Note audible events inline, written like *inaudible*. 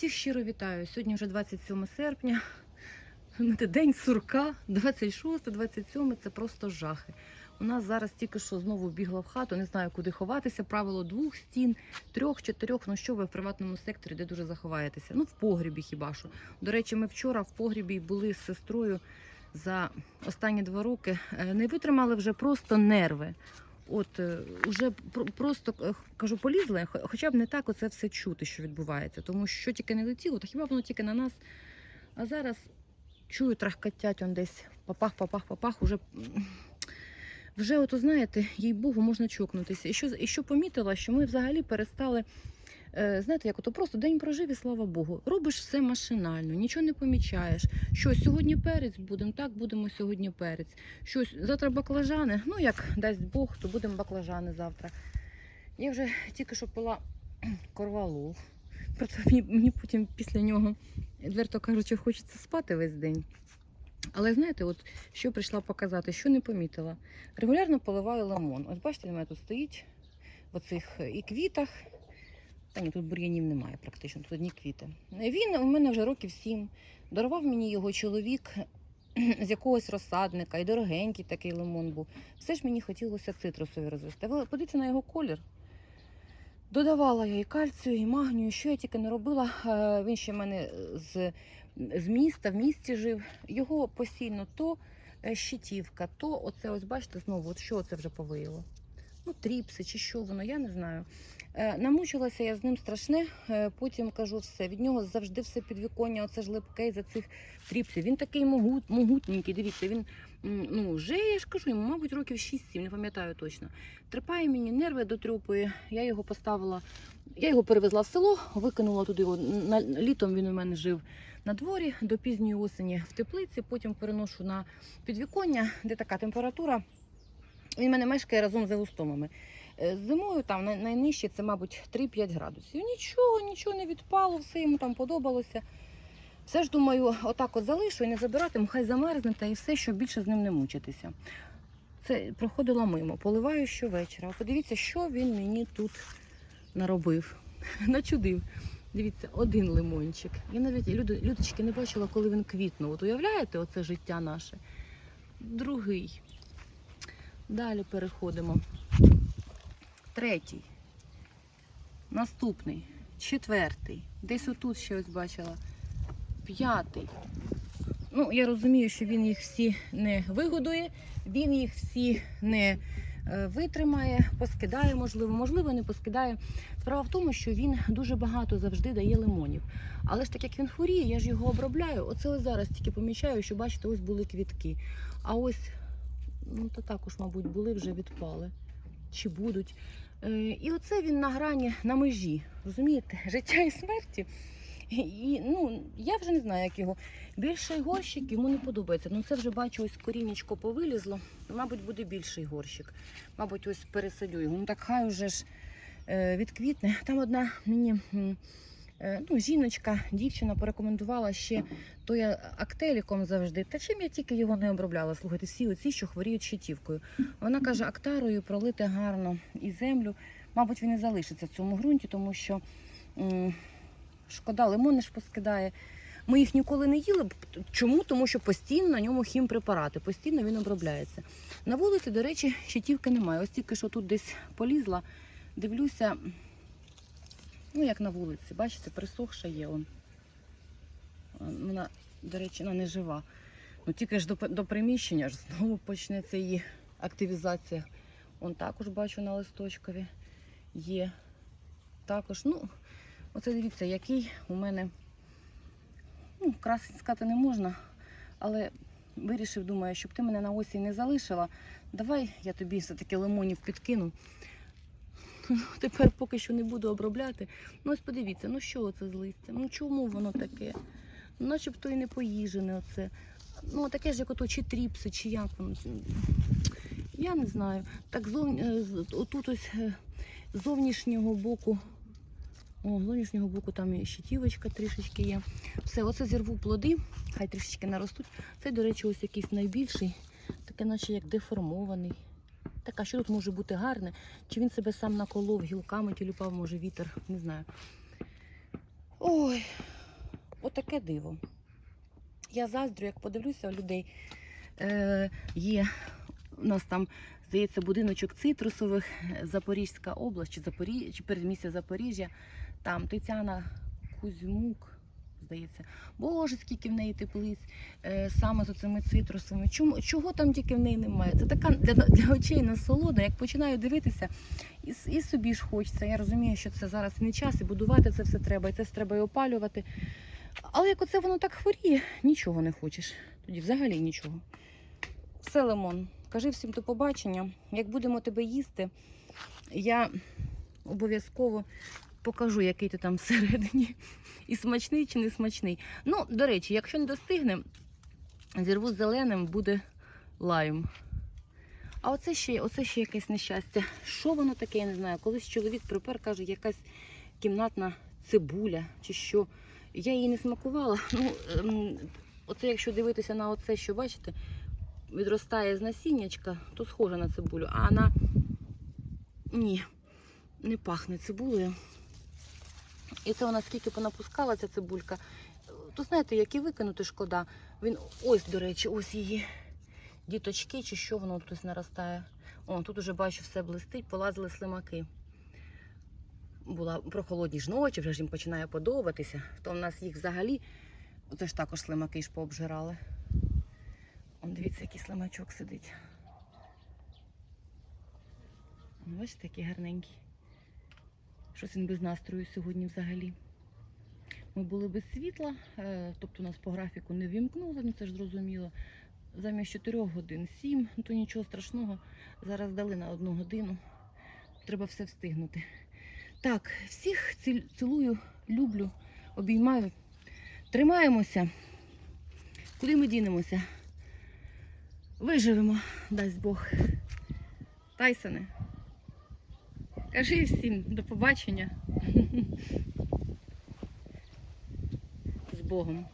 Всіх щиро вітаю. Сьогодні вже 27 серпня. День сурка, 26, 27 це просто жахи. У нас зараз тільки що знову бігла в хату, не знаю, куди ховатися. Правило двох стін, трьох, чотирьох. Ну що ви в приватному секторі, де дуже заховаєтеся? Ну, в погрібі хіба що. До речі, ми вчора в погрібі були з сестрою за останні два роки. Е, Не витримали вже просто нерви. От е, уже просто е, кажу, полізли, хоча б не так оце все чути, що відбувається. Тому що тільки не летіло, то хіба воно тільки на нас. А зараз чую, трахкатять он десь папах, папах, папах, уже. Вже, ото знаєте, їй Богу, можна чокнутися. І що, і що помітила, що ми взагалі перестали. Е, Знаєте, як ото просто день прожив і слава Богу. Робиш все машинально, нічого не помічаєш. Що сьогодні перець будемо, так будемо сьогодні перець. Щось завтра баклажани. Ну як дасть Бог, то будемо баклажани завтра. Я вже тільки що пила *clears throat* корвалол. Проте мені, мені потім після нього, відверто кажучи, хочеться спати весь день. Але знаєте, от що прийшла показати, що не помітила. Регулярно поливаю лимон. Ось бачите, у мене тут стоїть в оцих е, і квітах. Та ні, тут бур'янів немає практично, тут одні квіти. Він у мене вже років сім. Дарував мені його чоловік з якогось розсадника, і дорогенький такий лимон був. Все ж мені хотілося цитрусові розвести. Подивіться на його колір. Додавала я і кальцію, і магнію, що я тільки не робила. Е, Він ще в мене з, з міста, в місті жив. Його постійно то е, щитівка, то оце ось бачите знову, от що це вже повияло. Ну, тріпси чи що воно, я не знаю. Е, Намучилася я з ним страшне, е, потім кажу все. Від нього завжди все підвіконня, оце ж липке із-за цих тріпсів. Він такий могут, могутненький, дивіться, він ну, вже, я ж кажу, йому, мабуть, років 6-7, не пам'ятаю точно. Трепає мені нерви дотрюпує. Я його поставила, я його перевезла в село, викинула туди. його. Літом він у мене жив на дворі до пізньої осені в теплиці, потім переношу на підвіконня, де така температура. Він мене мешкає разом з еустомами. Е, Зимою там найнижче це, мабуть, 3-5 градусів. Нічого, нічого не відпало, все йому там подобалося. Все ж думаю, отак от залишу і не забиратиму, хай замерзне та і все, щоб більше з ним не мучитися. Це проходила мимо, поливаю щовечора. Подивіться, що він мені тут наробив. *laughs* Начудив. Дивіться, один лимончик. Я навіть люди, людочки не бачила, коли він квітнув. От уявляєте, оце життя наше? Другий. Далі переходимо. Третій. Наступний. Четвертий. Десь отут ще ось бачила. П'ятий. Ну, я розумію, що він їх всі не вигодує, він їх всі не е, витримає, поскидає, можливо, можливо, не поскидає. Справа в тому, що він дуже багато завжди дає лимонів. Але ж так як він хворіє, я ж його обробляю. Оце ось зараз тільки помічаю, що бачите, ось були квітки. А ось, ну то також, мабуть, були вже відпали. Чи будуть. Е, І оце він на грані на межі. Розумієте, *laughs* життя і смерті. І ну, я вже не знаю, як його. Більший горщик йому не подобається. Ну це вже бачу, ось корінечко повилізло. Мабуть, буде більший горщик. Мабуть, ось пересадю його. Ну так хай уже ж е, відквітне. Там одна мені ну, жіночка, дівчина порекомендувала ще той актеліком завжди. Та чим я тільки його не обробляла? Слухайте, всі оці, що хворіють щитівкою. Вона каже, актарою пролити гарно і землю. Мабуть, він і залишиться в цьому ґрунті, тому що. м, Шкода, лимони ж поскидає. Ми їх ніколи не їли. Чому? Тому що постійно на ньому хімпрепарати, постійно він обробляється. На вулиці, до речі, щитівки немає. Ось тільки що тут десь полізла, дивлюся, ну як на вулиці, бачите, присохша є. Он. Вона, до речі, вона не жива. Ну тільки ж до, до приміщення ж знову почнеться її активізація. Он також бачу на листочкові є. Також, ну, Оце дивіться, який у мене ну, красень сказати не можна, але вирішив, думаю, щоб ти мене на осінь не залишила. Давай я тобі все-таки лимонів підкину. *laughs* Тепер поки що не буду обробляти. Ну ось подивіться, ну що це з листя? Ну чому воно таке? Ну, начебто і не поїжене оце. Ну, таке ж, як ото чи тріпси, чи як воно. Я не знаю. Так зов... е, отут ось е, зовнішнього боку о, з зовнішнього боку там і щитівочка трішечки є. Все, оце зірву плоди, хай трішечки наростуть. Це, до речі, ось якийсь найбільший, таке наче як деформований. Так, а що тут може бути гарне? Чи він себе сам наколов гілками, тілюпав, може вітер, не знаю. Ой, Отаке диво. Я заздрю, як подивлюся у людей. Е, є у нас там, здається, будиночок цитрусових, е, Запорізька область, чи, Запорі... чи передмістя Запоріжжя. Там Тетяна Кузьмук, здається. Боже, скільки в неї теплиць е, саме з цими цитрусовими. Чому, чого там тільки в неї немає? Це така для, для очей насолода. Як починаю дивитися, і, і собі ж хочеться. Я розумію, що це зараз не час, і будувати це все треба, і це все треба і опалювати. Але як оце воно так хворіє, нічого не хочеш. Тоді взагалі нічого. Все, Лимон, кажи всім до побачення. Як будемо тебе їсти, я обов'язково покажу, який ти там всередині. *laughs* І смачний чи не смачний. Ну, до речі, якщо не достигне, зірву з зеленим, буде лайм. А оце ще, оце ще якесь нещастя. Що воно таке, я не знаю. Колись чоловік припер, каже, якась кімнатна цибуля чи що. Я її не смакувала. Ну, ем, оце якщо дивитися на оце, що бачите, відростає з насіннячка, то схоже на цибулю. А на ні, не пахне цибулею. І це вона скільки понапускала, ця цибулька. То знаєте, як і викинути шкода. Він ось, до речі, ось її діточки, чи що воно тут наростає. О, тут уже бачу, все блистить, полазили слимаки. Була прохолодні ж ночі, вже ж їм починає подобатися. То в нас їх взагалі, це ж також слимаки ж пообжирали. Он дивіться, який слимачок сидить. Бачите, який гарненький. Щось він без настрою сьогодні взагалі. Ми були без світла, е, тобто нас по графіку не вімкнули, ну це ж зрозуміло. Замість 4 годин 7, ну то нічого страшного. Зараз дали на одну годину. Треба все встигнути. Так, всіх цілую, люблю, обіймаю. Тримаємося. Куди ми дінемося? Виживемо, дасть Бог. Тайсоне. Кажи всім до побачення. *laughs* З Богом.